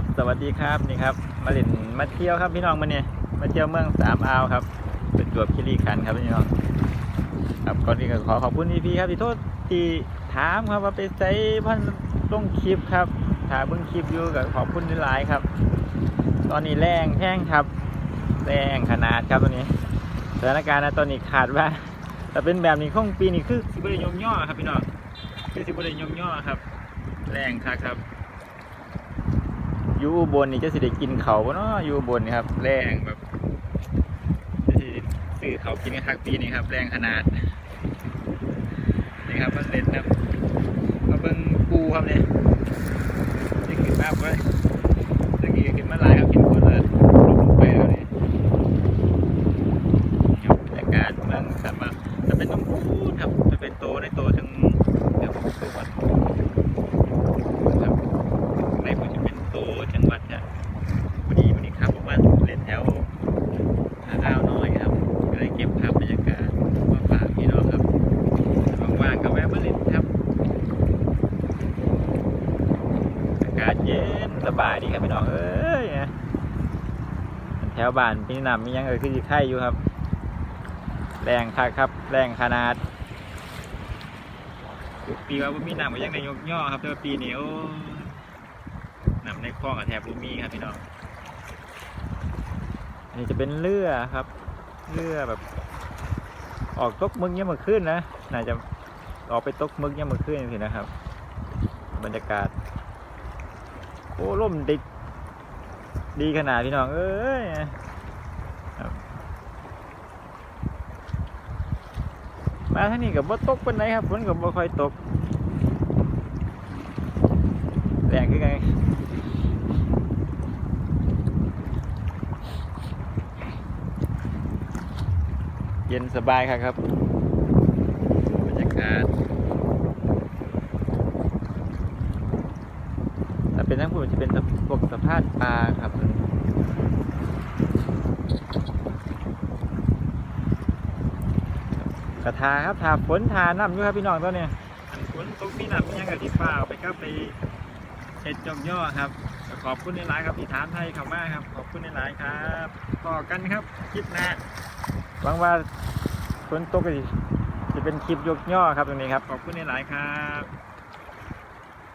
บสวัสดีครับนี่ครับ มาเล่นมาเที่ยวครับพี่น้องมาเนี่ยมาเที่ยวเมืองสามอาวครับเป็นจวบคิริขันครับพี่น้องครับก่อนอื่นก็ขอขอบคุณพี่ครับที่โทษที่ถามครับว่าไปใช้พันลงคลิปครับถ้าเบิ่งคลิปอยู่ก็ขอบคุณหลายครับ ตอนนี้แรงแห้งครับ แรงขนาดครับตอนนี้สถานการณ์นะตอนนี้ขาดว่าแต่เป็นแบบนี้คงปีนี้คือสิบได้ยมย่อครับพี่น้องคือสิบได้ยมย่อครับ แรงครับครับ อยู่อุบนนี่จะสิได้กินเขาเนาะอยู่อุบนนี่ครับแรงแบบสิซื้อเขากินนคักปีนี้ครับ แรงขนาดนี่ครับมันเล่นครับมาเบิ่งปูครับเนี่ยนี่คือภาพไว้ตะกี้ขึ้นมาหลายครับกินคนละลงไปแล้วนี่ครับบรรยากาศมืองสามารถจะเป็นตรงพูดครับจะเป็นโตในโตถึงเดี๋ยวผมดูก่อนครับ ในผมจะเป็นโตจังหวัดเนี่ยพอดีวันนี้ครับผมว่าเล่นแถวอ้าวน้อยครับก็เลยเก็บภาพบรรยากาศมาฝากพี่น้องครับว่างๆก็แวะมาเล่นครับ อากาศเย็นสบายดีครับพี่น้องเอ้ยแถวบ้านพี่นำมียังเอ่ยคือสิไข่อยู่ครับ แรงคักครับ แรงขนาด ปีว่าบ่น้ำก็ยังได้ยกย่อครับแต่ปีนี้โอ้นำในคลองกับแถบบ่มีครับพี่น้องอันนี้จะเป็นเรือครับเรือแบบ ออกตกมึกเนี่ยมมื่อคืนนะน่าจะออกไปตกมึกเนี่ยามมื่อคืนสินะครับ บรรยากาศ โอ้ร่มดิดีขนาดพี่น้อง เอ้ยมาท่างนี้กับบ่ตกเป็นไหนครับฝนกับบ่ค่อยตกแรงขึ้นไงเย็นสบายครับครับบรรยากาศ ถ้า เป็นทั้งหมดจะเป็นพวกสะพานปลาครับกระทาครับทาฝนทาน้ำอยู่ครับพี่น้องตัวเนี้ยฝนตกพี่น้ำยังกับที่ฟ้าไปครับไปเห็ดจอมย่อครับ ขอบคุณในหลายครับที่ถามไทยเข้ามาครับ ขอบคุณในหลายครับต่อกันครับคลิปหน้าหวังว่าฝนตกจะเป็นคลิปยกย่อครับตรงนี้ครับ ขอบคุณในหลายครับ